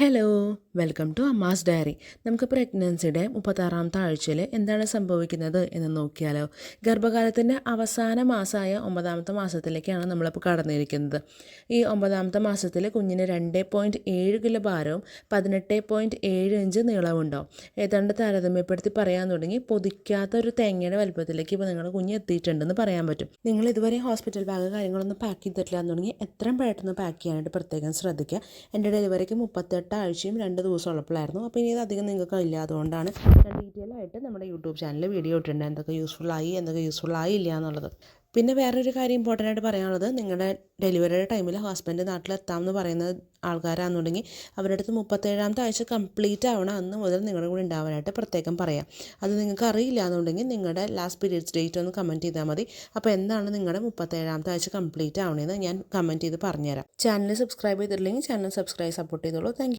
Hello. Welcome to Amma's diary നമുക്ക് പ്രഗ്നൻസിയുടെ മുപ്പത്താറാമത്തെ ആഴ്ചയിൽ എന്താണ് സംഭവിക്കുന്നത് എന്ന് നോക്കിയാലോ. ഗർഭകാലത്തിന്റെ അവസാന മാസമായ ഒമ്പതാമത്തെ മാസത്തിലേക്കാണ് നമ്മളിപ്പോൾ കടന്നിരിക്കുന്നത്. ഈ ഒമ്പതാമത്തെ മാസത്തിൽ കുഞ്ഞിന് രണ്ട് പോയിന്റ് ഏഴ് കിലോ ഭാരവും പതിനെട്ട് പോയിന്റ് ഏഴ് ഇഞ്ച് നീളമുണ്ടാവും ഏതാണ്ട് താരതമ്യപ്പെടുത്തി പറയാൻ തുടങ്ങി പൊതിക്കാത്ത ഒരു തേങ്ങയുടെ വലുപ്പത്തിലേക്ക് ഇപ്പോൾ നിങ്ങളുടെ കുഞ്ഞ് എത്തിയിട്ടുണ്ടെന്ന് പറയാൻ പറ്റും. നിങ്ങൾ ഇതുവരെ ഹോസ്പിറ്റൽ ബാഗ് കാര്യങ്ങളൊന്നും പാക്ക് ചെയ്തിട്ടില്ല എന്നുണ്ടെങ്കിൽ എത്രയും പെട്ടെന്ന് പാക്ക് ചെയ്യാനായിട്ട് പ്രത്യേകം ശ്രദ്ധിക്കുക. എന്റെ ഡെലിവറിക്ക് മുപ്പത്തെട്ട് ആഴ്ചയും രണ്ട് ദിവസം ഉള്ളപ്പോഴായിരുന്നു. അപ്പോൾ ഇനി ഇത് അധികം നിങ്ങൾക്ക് ഇല്ലാത്തതുകൊണ്ടാണ് ഞാൻ ഡീറ്റെയിൽ ആയിട്ട് നമ്മുടെ യൂട്യൂബ് ചാനലിൽ വീഡിയോ ഇട്ടിട്ടുണ്ട്. എന്തൊക്കെ യൂസ്ഫുൾ ആയി എന്തൊക്കെ യൂസ്ഫുൾ ആയില്ല എന്നുള്ളത്. പിന്നെ വേറൊരു കാര്യം ഇമ്പോർട്ടന്റ് ആയിട്ട് പറയാനുള്ളത് നിങ്ങളുടെ ഡെലിവറിയുടെ ടൈമിൽ ഹസ്ബൻഡ് നാട്ടിലെത്താമെന്ന് പറയുന്ന ആൾക്കാരാണെന്നുണ്ടെങ്കിൽ അവരുടെ അടുത്ത് മുപ്പത്തേഴാമത്തെ ആഴ്ച കംപ്ലീറ്റ് ആവണം. അന്ന് മുതൽ നിങ്ങളുടെ കൂടെ ഉണ്ടാവാനായിട്ട് പ്രത്യേകം പറയാം. അത് നിങ്ങൾക്ക് അറിയില്ല എന്നുണ്ടെങ്കിൽ നിങ്ങളുടെ ലാസ്റ്റ് പീരീഡ്സ് ഡേറ്റ് ഒന്ന് കമന്റ് ചെയ്താൽ മതി. അപ്പോൾ എന്താണ് നിങ്ങളുടെ മുപ്പത്തേഴാമത്തെ ആഴ്ച കംപ്ലീറ്റ് ആവണമെന്ന് ഞാൻ കമന്റ് ചെയ്ത് പറഞ്ഞുതരാം. ചാനൽ സബ്സ്ക്രൈബ് ചെയ്തിട്ടില്ലെങ്കിൽ ചാനൽ സബ്സ്ക്രൈബ് സപ്പോർട്ട് ചെയ്തോളൂ. താങ്ക്